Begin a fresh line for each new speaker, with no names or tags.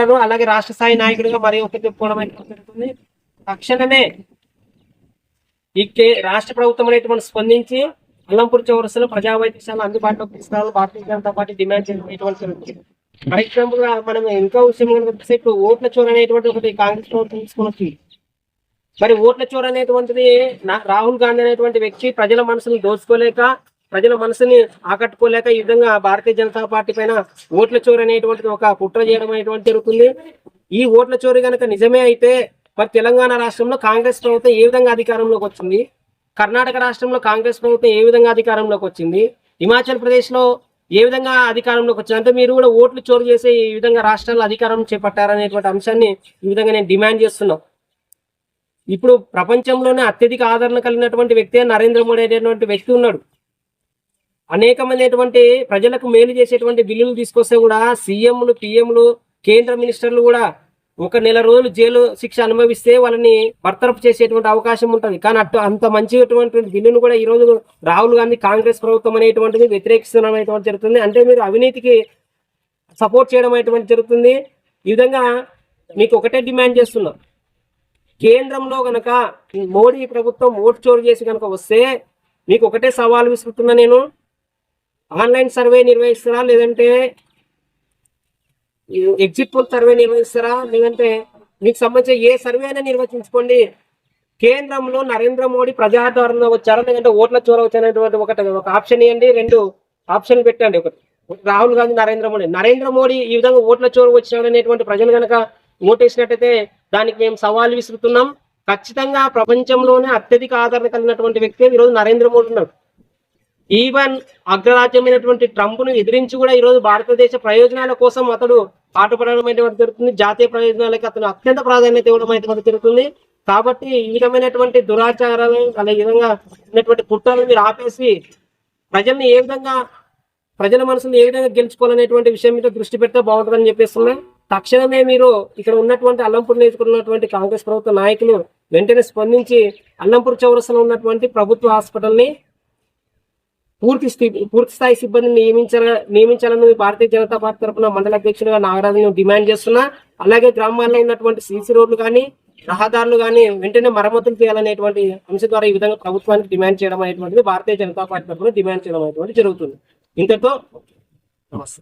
చెప్పుకుంటున్నారు అలాగే రాష్ట్ర స్థాయి నాయకుడిగా మరి ఒకటి చెప్పుకోవడం జరుగుతుంది. తక్షణమే ఈ రాష్ట్ర ప్రభుత్వం అనేటువంటి స్పందించి అల్లంపూర్ చౌరస్సులో ప్రజా వైద్యశాల అందుబాటులోకి తీసుకురావాలి భారతీయ జనతా పార్టీ డిమాండ్ చేయడం జరుగుతుంది. ఫర్ ఎగ్జాంపుల్ మనం ఇంకా విషయం కనుక ఇప్పుడు ఓట్ల చోరు అనేటువంటి ఒకటి కాంగ్రెస్ ప్రభుత్వం తీసుకుని మరి ఓట్ల చోరు అనేటువంటిది నా- రాహుల్ గాంధీ అనేటువంటి వ్యక్తి ప్రజల మనసుని దోచుకోలేక ప్రజల మనసుని ఆకట్టుకోలేక ఈ విధంగా భారతీయ జనతా పార్టీ పైన ఓట్ల చోరు అనేటువంటిది ఒక కుట్ర చేయడం అనేటువంటి జరుగుతుంది. ఈ ఓట్ల చోరీ కనుక నిజమే అయితే మరి తెలంగాణ రాష్ట్రంలో కాంగ్రెస్ ప్రభుత్వం ఏ విధంగా అధికారంలోకి వచ్చింది? కర్ణాటక రాష్ట్రంలో కాంగ్రెస్ ప్రభుత్వం ఏ విధంగా అధికారంలోకి వచ్చింది? హిమాచల్ ప్రదేశ్లో ఏ విధంగా అధికారంలోకి వచ్చింది? అంటే మీరు కూడా ఓట్లు చోరు చేసే ఈ విధంగా రాష్ట్రాల్లో అధికారం చేపట్టారనేటువంటి అంశాన్ని ఈ విధంగా నేను డిమాండ్ చేస్తున్నాం ఇప్పుడు ప్రపంచంలోనే అత్యధిక ఆదరణ కలిగినటువంటి వ్యక్తి నరేంద్ర మోడీ అనేటువంటి వ్యక్తి ఉన్నాడు. అనేకమైనటువంటి ప్రజలకు మేలు చేసేటువంటి బిల్లులు తీసుకొస్తే కూడా సీఎంలు పిఎంలు కేంద్ర మినిస్టర్లు కూడా ఒక నెల రోజులు జైలు శిక్ష అనుభవిస్తే వాళ్ళని బర్తరఫ్ చేసేటువంటి అవకాశం ఉంటుంది. కానీ అటు అంత మంచిటువంటి బిల్లును కూడా ఈ రోజు రాహుల్ గాంధీ కాంగ్రెస్ ప్రభుత్వం అనేటువంటిది వ్యతిరేకిస్తడం జరుగుతుంది. అంటే మీరు అవినీతికి సపోర్ట్ చేయడం అనేటువంటి జరుగుతుంది. ఈ విధంగా మీకు ఒకటే డిమాండ్ చేస్తున్నాం. కేంద్రంలో కనుక మోడీ ప్రభుత్వం ఓటు చోరు చేసి కనుక వస్తే మీకు ఒకటే సవాల్ విసురుతున్నా నేను. ఆన్లైన్ సర్వే నిర్వహిస్తారా లేదంటే ఎగ్జిట్ పోల్ సర్వే నిర్వహిస్తారా? లేదంటే మీకు సంబంధించిన ఏ సర్వే అయినా నిర్వచించుకోండి. కేంద్రంలో నరేంద్ర మోడీ ప్రజాదరణ వచ్చారా? లేదంటే ఓట్ల చోర వచ్చారనేటువంటి ఒకటి ఒక ఆప్షన్ ఇవ్వండి. రెండు ఆప్షన్ పెట్టండి. ఒకటి రాహుల్ గాంధీ నరేంద్ర మోడీ. నరేంద్ర మోడీ ఈ విధంగా ఓట్ల చోరు వచ్చినాడనేటువంటి ప్రజలు కనుక ఓటేసినట్టయితే దానికి మేము సవాల్ విసురుతున్నాం. ఖచ్చితంగా ప్రపంచంలోనే అత్యధిక ఆదరణ కలిగినటువంటి వ్యక్తి ఈరోజు నరేంద్ర మోడీ ఉన్నాడు. ఈవెన్ అగ్రరాజ్యమైనటువంటి ట్రంప్ను ఎదిరించి కూడా ఈ రోజు భారతదేశ ప్రయోజనాల కోసం అతడు పాటుపడడం జరుగుతుంది. జాతీయ ప్రయోజనాలకి అతను అత్యంత ప్రాధాన్యత ఇవ్వడం అయితే జరుగుతుంది. కాబట్టి ఈ విధమైనటువంటి దురాచారాలు అలా విధంగా ఉన్నటువంటి కుట్రలను మీరు ఆపేసి ప్రజల్ని ఏ విధంగా ప్రజల మనసుని ఏ విధంగా గెలుచుకోవాలనేటువంటి విషయం మీద దృష్టి పెడితే బాగుంటుందని చెప్పేస్తున్నా. తక్షణమే మీరు ఇక్కడ ఉన్నటువంటి అల్లంపూర్ నియోజకవర్గంలో ఉన్నటువంటి కాంగ్రెస్ ప్రభుత్వ నాయకులు వెంటనే స్పందించి అల్లంపూర్ చౌరస్సులో ఉన్నటువంటి ప్రభుత్వ హాస్పిటల్ని పూర్తి స్థితి పూర్తి స్థాయి సిబ్బందిని నియమించాల నియమించాలని భారతీయ జనతా పార్టీ తరఫున మండల అధ్యక్షుడిగా నాగరాజును డిమాండ్ చేస్తున్నా. అలాగే గ్రామాల్లో ఉన్నటువంటి సీసీ రోడ్లు కానీ రహదారులు కానీ వెంటనే మరమ్మతులు చేయాలనేటువంటి అంశం ద్వారా ఈ విధంగా ప్రభుత్వానికి డిమాండ్ చేయడం అనేటువంటిది భారతీయ జనతా పార్టీ తరఫున డిమాండ్ చేయడం అనేటువంటి జరుగుతుంది. ఇంతతో నమస్తే.